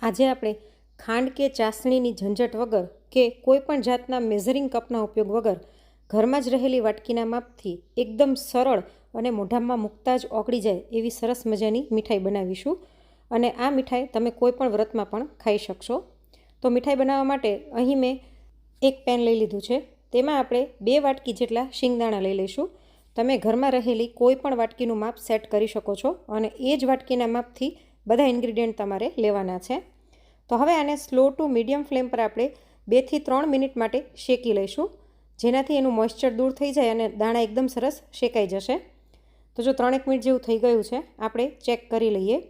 આજે આપણે ખાંડ કે ચાસણીની ઝંઝટ વગર કે કોઈપણ જાતના મેઝરિંગ કપના ઉપયોગ વગર ઘરમાં જ રહેલી વાટકીના માપથી એકદમ સરળ અને મોઢામાં મૂકતા જ ઓગળી જાય એવી સરસ મજાની મીઠાઈ બનાવીશું. અને આ મીઠાઈ તમે કોઈપણ વ્રતમાં પણ ખાઈ શકશો. તો મીઠાઈ બનાવવા માટે અહીં મેં એક પેન લઈ લીધું છે. તેમાં આપણે બે વાટકી જેટલા શિંગદાણા લઈ લઈશું. તમે ઘરમાં રહેલી કોઈ પણ વાટકીનું માપ સેટ કરી શકો છો અને એ જ વાટકીના માપથી બધા ઇન્ગ્રીડિયન્ટ તમારે લેવાના છે. તો હવે આને સ્લો ટુ મીડિયમ ફ્લેમ પર આપણે બેથી ત્રણ મિનિટ માટે શેકી લઈશું. જેનાથી એનું મોઇશ્ચર દૂર થઈ જાય અને દાણા એકદમ સરસ શેકાઈ જશે. તો જો ત્રણેક મિનિટ જેવું થઈ ગયું છે, આપણે ચેક કરી લઈએ.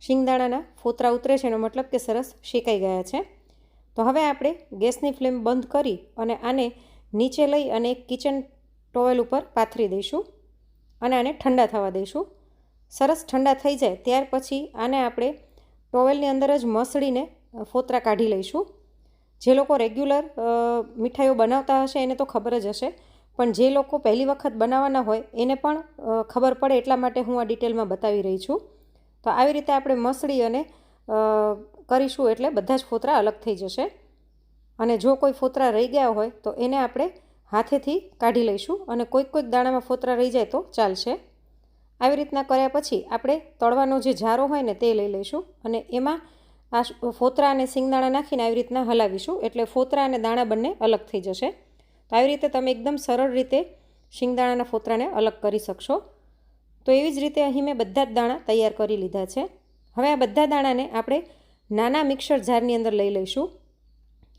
શિંગદાણાના ફોતરા ઉતરે છે, એનો મતલબ કે સરસ શેકાઈ ગયા છે. તો હવે આપણે ગેસની ફ્લેમ બંધ કરી અને આને નીચે લઈ અને કિચન ટોવેલ ઉપર પાથરી દઈશું. અને આને ઠંડા થવા દઈશું. સરસ ઠંડા થઈ જાય ત્યાર પછી આને આપણે ટોવેલની અંદર જ મસળીને ફોતરા કાઢી લઈશું. જે લોકો રેગ્યુલર મીઠાઈઓ બનાવતા હશે એને તો ખબર જ હશે, પણ જે લોકો પહેલી વખત બનાવવાના હોય એને પણ ખબર પડે એટલા માટે હું આ ડિટેલમાં બતાવી રહી છું. તો આવી રીતે આપણે મસળી અને કરીશું એટલે બધા જ ફોતરા અલગ થઈ જશે. અને જો કોઈ ફોતરા રહી ગયા હોય તો એને આપણે હાથેથી કાઢી લઈશું અને કોઈક કોઈક દાણામાં ફોતરા રહી જાય તો ચાલશે. આવી રીતના કર્યા પછી આપણે તળવાનો જે જારો હોય ને તે લઈ લઈશું અને એમાં આ ફોતરા અને સિંગદાણા નાખીને આવી રીતના હલાવીશું એટલે ફોતરા અને દાણા બંને અલગ થઈ જશે. તો આવી રીતે તમે એકદમ સરળ રીતે શિંગદાણાના ફોતરાને અલગ કરી શકશો. તો એવી જ રીતે અહીં મેં બધા જ દાણા તૈયાર કરી લીધા છે. હવે આ બધા દાણાને આપણે નાના મિક્સર જારની અંદર લઈ લઈશું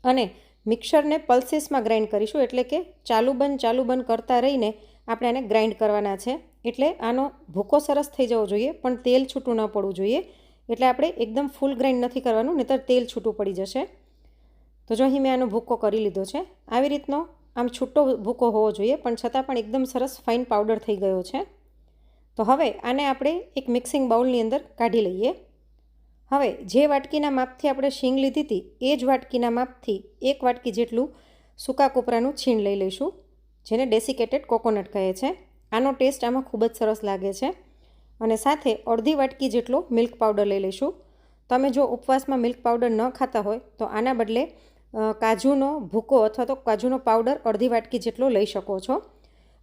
અને મિક્સરને પલ્સીસમાં ગ્રાઇન્ડ કરીશું એટલે કે ચાલુ બંધ ચાલુ બંધ કરતા રહીને આપણે આને ગ્રાઇન્ડ કરવાના છે. એટલે આનો ભૂકો સરસ થઈ જવો જોઈએ, પણ તેલ છૂટું ન પડવું જોઈએ. એટલે આપણે એકદમ ફૂલ ગ્રાઇન્ડ નથી કરવાનું, નહીતર તેલ છૂટું પડી જશે. તો જો અહીં મેં આનો ભૂકો કરી લીધો છે. આવી રીતનો આમ છૂટો ભૂકો હોવો જોઈએ, પણ છતાં પણ એકદમ સરસ ફાઇન પાવડર થઈ ગયો છે. તો હવે આને આપણે એક મિક્સિંગ બાઉલની અંદર કાઢી લઈએ. હવે જે વાટકીના માપથી આપણે શીંગ લીધી હતી, એ જ વાટકીના માપથી એક વાટકી જેટલું સૂકા કોપરાનું છીણ લઈ લઈશું, જેને ડેસિકેટેડ કોકોનટ કહે છે. આનો ટેસ્ટ આમાં ખૂબ જ સરસ લાગે છે. અને સાથે અડધી વાટકી જેટલો મિલ્ક પાવડર લઈ લઈશું. તમે જો ઉપવાસમાં મિલ્ક પાવડર ન ખાતા હોય, તો આના બદલે કાજુનો ભૂકો અથવા તો કાજુનો પાવડર અડધી વાટકી જેટલો લઈ શકો છો.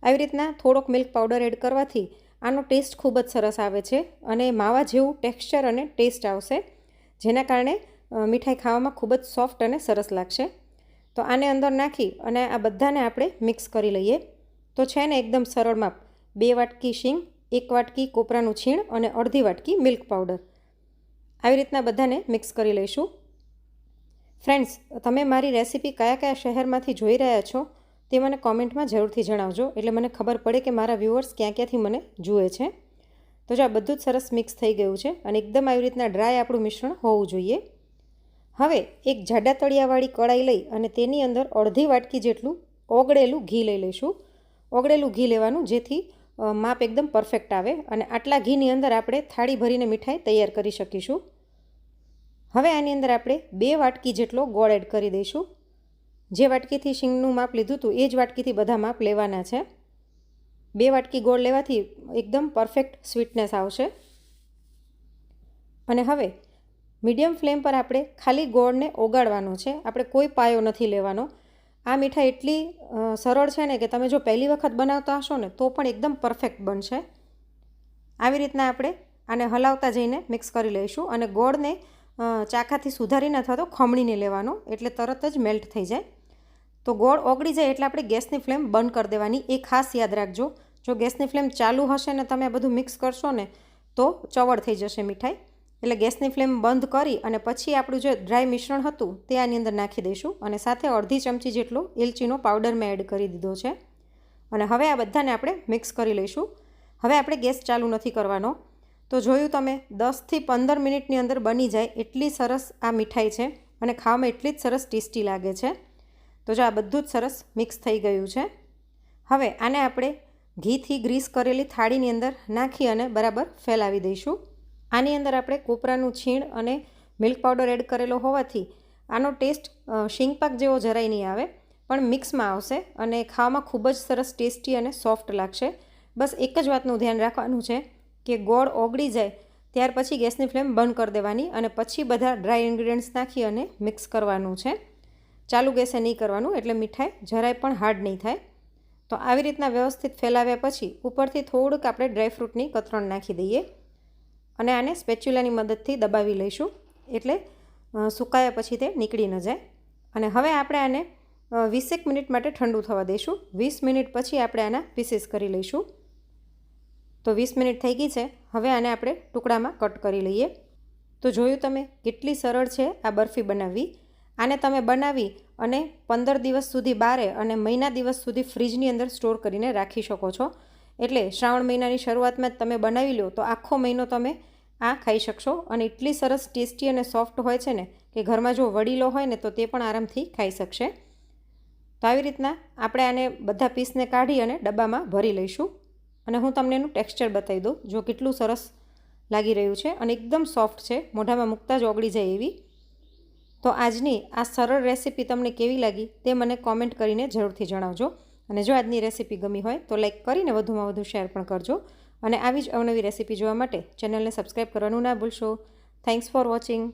આવી રીતના થોડોક મિલ્ક પાવડર એડ કરવાથી આનો ટેસ્ટ ખૂબ જ સરસ આવે છે અને માવા જેવું ટેક્સચર અને ટેસ્ટ આવશે, જેના કારણે મીઠાઈ ખાવામાં ખૂબ જ સોફ્ટ અને સરસ લાગશે. તો આને અંદર નાખી અને આ બધાને આપણે મિક્સ કરી લઈએ. તો છે ને એકદમ સરળ માપ. બે વાટકી શીંગ, એક વાટકી કોપરાનું છીણ અને અડધી વાટકી મિલ્ક પાવડર. આવી રીતના બધાને મિક્સ કરી લઈશું. ફ્રેન્ડ્સ, તમે મારી રેસીપી કયા કયા શહેરમાંથી જોઈ રહ્યા છો તે મને કોમેન્ટમાં જરૂરથી જણાવજો. એટલે મને ખબર પડે કે મારા વ્યૂઅર્સ ક્યાં ક્યાંથી મને જુએ છે. તો જો આ બધું જ સરસ મિક્સ થઈ ગયું છે અને એકદમ આવી રીતના ડ્રાય આપણું મિશ્રણ હોવું જોઈએ. હવે એક જાડા તળિયાવાળી કડાઈ લઈ અને તેની અંદર અડધી વાટકી જેટલું ઓગળેલું ઘી લઈ લઈશું. ઓગળેલું ઘી લેવાનું જેથી માપ એકદમ પરફેક્ટ આવે અને આટલા ઘીની અંદર આપણે થાળી ભરીને મીઠાઈ તૈયાર કરી શકીશું. હવે આની અંદર આપણે બે વાટકી જેટલો ગોળ એડ કરી દઈશું. જે વાટકીથી શીંગનું માપ લીધું હતું એ જ વાટકીથી બધા માપ લેવાના છે. બે વાટકી ગોળ લેવાથી એકદમ પરફેક્ટ સ્વીટનેસ આવશે. અને હવે, મીડિયમ ફ્લેમ પર આપણે ખાલી ગોળને ઓગાળવાનો છે. આપણે કોઈ પાયો નથી લેવાનો. આ મીઠાઈ એટલી સરળ છે ને કે તમે જો પહેલી વખત બનાવતા હશો ને, તો પણ એકદમ પરફેક્ટ બનશે. આવી રીતના આપણે આને હલાવતા જઈને મિક્સ કરી લઈશું અને ગોળને ચાખાથી સુધારીને અથવા તો ખમણીને લેવાનો, એટલે તરત જ મેલ્ટ થઈ જાય. તો ગોળ ઓગળી જાય એટલે આપણે ગેસની ફ્લેમ બંધ કરી દેવાની. એ ખાસ યાદ રાખજો. જો ગેસની ફ્લેમ ચાલુ હશે ને તમે આ બધું મિક્સ કરશો ને, તો ચવડ થઈ જશે મીઠાઈ. એટલે ગેસની ફ્લેમ બંધ કરી અને પછી આપણું જે ડ્રાય મિશ્રણ હતું તે આની અંદર નાખી દઈશું અને સાથે અડધી ચમચી જેટલો એલચીનો પાવડર મેં એડ કરી દીધો છે. અને હવે આ બધાને આપણે મિક્સ કરી લઈશું. હવે આપણે ગેસ ચાલુ નથી કરવાનો. તો જોયું તમે, દસથી પંદર મિનિટની અંદર બની જાય એટલી સરસ આ મીઠાઈ છે અને ખાવામાં એટલી જ સરસ ટેસ્ટી લાગે છે. તો જો આ બધું જ સરસ મિક્સ થઈ ગયું છે. હવે આને આપણે ઘીથી ગ્રીસ કરેલી થાળીની અંદર નાખી અને બરાબર ફેલાવી દઈશું. આની અંદર આપણે કોપરાનું છીણ અને મિલ્ક પાવડર એડ કરેલો હોવાથી આનો ટેસ્ટ શીંગપાક જેવો જરાય નહીં આવે, પણ મિક્સમાં આવશે અને ખાવામાં ખૂબ જ સરસ ટેસ્ટી અને સોફ્ટ લાગશે. બસ એક જ વાતનું ધ્યાન રાખવાનું છે કે ગોળ ઓગળી જાય ત્યાર પછી ગેસની ફ્લેમ બંધ કરી દેવાની અને પછી બધા ડ્રાય ઇન્ગ્રીડિયન્ટ્સ નાખી અને મિક્સ કરવાનું છે. ચાલુ ગેસે નહીં કરવાનું એટલે મીઠાઈ જરાય પણ હાર્ડ નહીં થાય. તો આવી રીતના વ્યવસ્થિત ફેલાવ્યા પછી ઉપરથી થોડુંક આપણે ડ્રાયફ્રૂટની કતરણ નાખી દઈએ. અને આને સ્પેચ્યુલાની મદદથી દબાવી લઈશું. એટલે સુકાયા પછી તે નીકળી ન જાય. અને હવે આપણે આને વીસેક મિનિટ માટે ઠંડુ થવા દઈશું. વીસ મિનિટ પછી આપણે આના પીસીસ કરી લઈશું. તો વીસ મિનિટ થઈ ગઈ છે. હવે આને આપણે ટુકડામાં કટ કરી લઈએ. તો જોયું તમે, કેટલી સરળ છે આ બરફી બનાવવી. આને તમે બનાવી અને પંદર દિવસ સુધી બારે અને મહિના દિવસ સુધી ફ્રીજની અંદર સ્ટોર કરીને રાખી શકો છો. એટલે શ્રાવણ મહિનાની શરૂઆતમાં જ તમે બનાવી લો, તો આખો મહિનો તમે આ ખાઈ શકશો. અને એટલી સરસ ટેસ્ટી અને સોફ્ટ હોય છે ને, કે ઘરમાં જો વડીલો હોય ને, તો તે પણ આરામથી ખાઈ શકશે. તો આવી રીતના આપણે આને બધા પીસને કાઢી અને ડબ્બામાં ભરી લઈશું. અને હું તમને એનું ટેક્સચર બતાવી દઉં, જો કેટલું સરસ લાગી રહ્યું છે. અને એકદમ સોફ્ટ છે, મોઢામાં મૂકતા જ ઓગળી જાય એવી. તો આજની આ સરળ રેસીપી તમને કેવી લાગી, તે મને કોમેન્ટ કરીને જરૂરથી જણાવજો. અને જો આજની રેસીપી ગમી હોય તો લાઈક કરીને વધુમાં વધુ શેર પણ કરજો. અને આવી જ અવનવી રેસીપી જોવા માટે ચેનલને સબસ્ક્રાઈબ કરવાનું ના ભૂલશો. Thanks for watching